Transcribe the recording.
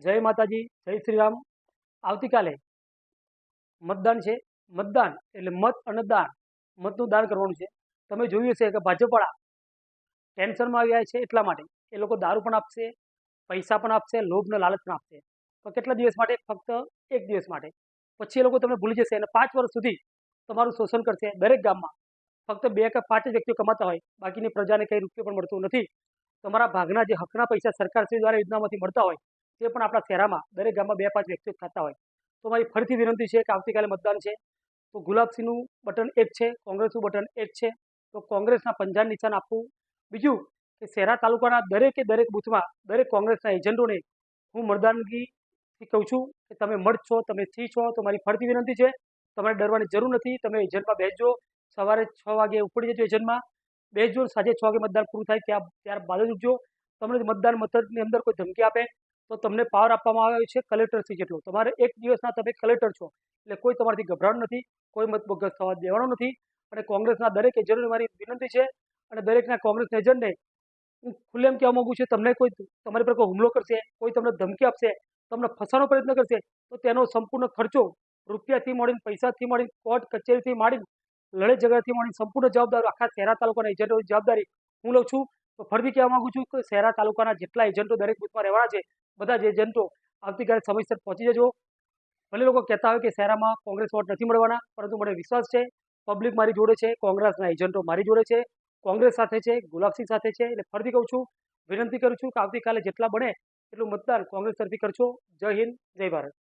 જય માતાજી, જય શ્રી રામ આવતીકાલે મતદાન છે. મતદાન એટલે મત અને દાન. મતનું દાન કરવાનું છે. તમે જોયું હશે કે ભાજપવાળા ટેન્શનમાં આવ્યા છે એટલા માટે. એ લોકો દારૂ પણ આપશે, પૈસા પણ આપશે લોભને લાલચ પણ આપશે. તો કેટલા દિવસ માટે? ફક્ત એક દિવસ માટે. પછી એ લોકો તમને ભૂલી જશે અને પાંચ વર્ષ સુધી તમારું શોષણ કરશે દરેક ગામમાં. ફક્ત બે કે પાંચ વ્યક્તિઓ કમાતા હોય. બાકીની પ્રજાને કંઈ રૂપિયો પણ મળતું નથી. તમારા ભાગના જે હકના પૈસા સરકારશ્રી દ્વારા યોજનામાંથી મળતા હોય તે પણ આપણા શહેરામાં દરેક ગામમાં બે પાંચ વ્યક્તિઓ ખાતા હોય, તો મારી ફરીથી વિનંતી છે કે આવતીકાલે મતદાન છે. તો ગુલાબસિંહનું બટન એક છે, કોંગ્રેસનું બટન એક છે. તો કોંગ્રેસના પંજાબ નિશાન આપવું. બીજું કે શહેરા તાલુકાના દરેકે દરેક બૂથમાં દરેક કોંગ્રેસના એજન્ટોને હું મતદાનગીથી કહું છું કે તમે મર્દ છો, તમે સ્ત્રી છો, તો મારી ફરતી વિનંતી છે. તમારે ડરવાની જરૂર નથી. તમે એજન્ટમાં બેસજો. સવારે છ વાગે ઉપડી જજો એજન્ટમાં. બેસજો સાંજે છ વાગે મતદાન પૂરું થાય. ત્યાં ત્યારબાદ જ ઉઠજો. તમને મતદાન મથકની અંદર કોઈ ધમકી આપે. તો તમને પાવર આપવામાં આવ્યો છે કલેક્ટરથી જેટલો. તમારે એક દિવસના તમે કલેક્ટર છો, એટલે કોઈ તમારાથી ગભરાણ નથી, કોઈ મત થવા દેવાનો નથી. અને કોંગ્રેસના દરેક એજન્ટોને મારી વિનંતી છે અને દરેકના કોંગ્રેસ એજન્ટને હું ખુલ્લેમ કહેવા માગું છું, તમને કોઈ તમારી પર કોઈ હુમલો કરશે, કોઈ તમને ધમકી આપશે, તમને ફસાવાનો પ્રયત્ન કરશે, તો તેનો સંપૂર્ણ ખર્ચો રૂપિયાથી મળીને પૈસાથી મળીને કોર્ટ કચેરીથી માંડીને લડે ઝઘડાથી મળીને સંપૂર્ણ જવાબદાર આખા શહેરા તાલુકાના એજન્ટોની જવાબદારી હું લઉં છું. તો ફરીથી કહેવા માગું છું કે શહેરા તાલુકાના જેટલા એજન્ટો દરેક બુથમાં રહેવાના છે, બધા જ એજન્ટો આવતીકાલે સમયસર પહોંચી જજો. ભલે લોકો કહેતા હોય કે શહેરામાં કોંગ્રેસ વોટ નથી મળવાના, પરંતુ મને વિશ્વાસ છે પબ્લિક મારી જોડે છે, કોંગ્રેસના એજન્ટો મારી જોડે છે, કોંગ્રેસ સાથે છે, ગુલાબસિંહ સાથે છે, એટલે ફરીથી કહું છું, વિનંતી કરું છું કે આવતીકાલે જેટલા બને એટલું મતદાન કોંગ્રેસ તરફથી કરશો જય હિન્દ, જય ભારત.